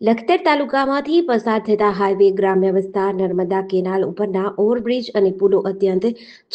લખતર તાલુકામાંથી પસાર થતા હાઈવે ગ્રામ્ય વિસ્તાર નર્મદા કેનાલ ઉપરના ઓવરબ્રિજ અને પુલો અત્યંત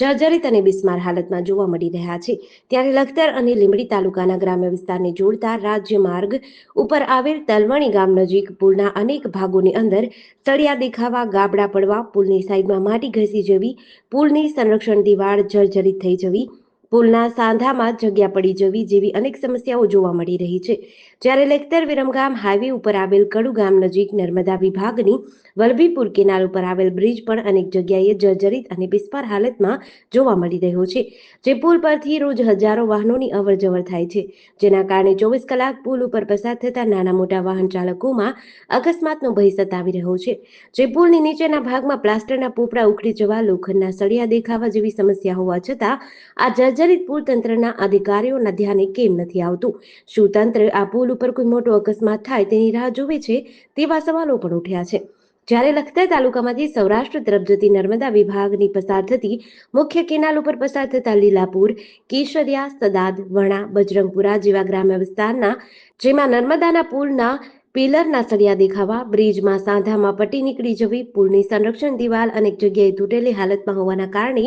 જર્જરિત અને બિસ્માર હાલતમાં જોવા મળી રહ્યા છે. ત્યારે લખતર અને લીંબડી તાલુકાના ગ્રામ્ય વિસ્તારને જોડતા રાજ્ય માર્ગ ઉપર આવેલ તલવણી ગામ નજીક પુલના અનેક ભાગોની અંદર તળિયા દેખાવા, ગાબડા પડવા, પુલની સાઈડમાં માટી ઘસી જવી, પુલની સંરક્ષણ દિવાળ જર્જરિત થઈ જવી, પુલના સાંધામાં જગ્યા પડી જવી જેવી અનેક સમસ્યાઓ જોવા મળી રહી છે. જ્યારે લેખતર વિરમગામ હાઈવે ઉપર આવેલ કડુ ગામ નજીક નર્મદા વિભાગની વલભીપુર કેનાલ ઉપર આવેલ બ્રિજ પણ અનેક જગ્યાએ જર્જરિત અને બિસ્પાર હાલતમાં જોવા મળી રહ્યો છે, જે પુલ પરથી રોજ હજારો વાહનોની અવર જવર થાય છે. જેના કારણે ચોવીસ કલાક પુલ ઉપર પસાર થતા નાના મોટા વાહન ચાલકોમાં અકસ્માતનો ભય સતાવી રહ્યો છે. જે પુલની નીચેના ભાગમાં પ્લાસ્ટરના પોપડા ઉખડી જવા, લોખંડના સળિયા દેખાવા જેવી સમસ્યા હોવા છતાં આ જર્જરિત પુલ તંત્રના અધિકારીઓના ધ્યાને કેમ નથી આવતું? શું તંત્ર આ પુલ ઉપર કોઈ મોટો અકસ્માત થાય તેની રાહ જોવે છે તેવા સવાલો પણ ઉઠ્યા છે. જ્યારે લખતર તાલુકામાંથી સૌરાષ્ટ્ર તરફ જતી નર્મદા વિભાગની પસાર થતી મુખ્ય કેનાલ ઉપર પસાર થતા લીલાપુર, કેશરિયા, સદાદ, વણા, બજરંગપુરા જેવા ગ્રામ્ય વિસ્તારના, જેમાં નર્મદાના પુલના પિલરના સળિયા દેખાવા, બ્રિજમાં સાંધામાં પટ્ટી નીકળી જવી, પુલની સંરક્ષણ દિવાલ અનેક જગ્યાએ તૂટેલી હાલતમાં હોવાના કારણે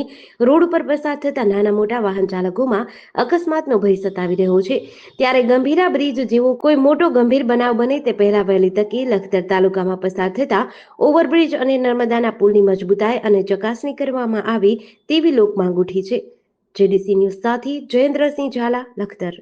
રોડ ઉપર પસાર થતા નાના મોટા વાહન ચાલકોમાં અકસ્માતનો ભય સતાવી રહ્યો છે. ત્યારે ગંભીરા બ્રિજ જેવો કોઈ મોટો ગંભીર બનાવ બને તે પહેલા વહેલી તકે લખતર તાલુકામાં પસાર થતા ઓવરબ્રિજ અને નર્મદાના પુલની મજબૂતાઈ અને ચકાસણી કરવામાં આવે તેવી લોકમાંગ ઉઠી છે. જેડીસી ન્યૂઝ સાથે જયેન્દ્રસિંહ ઝાલા, લખતર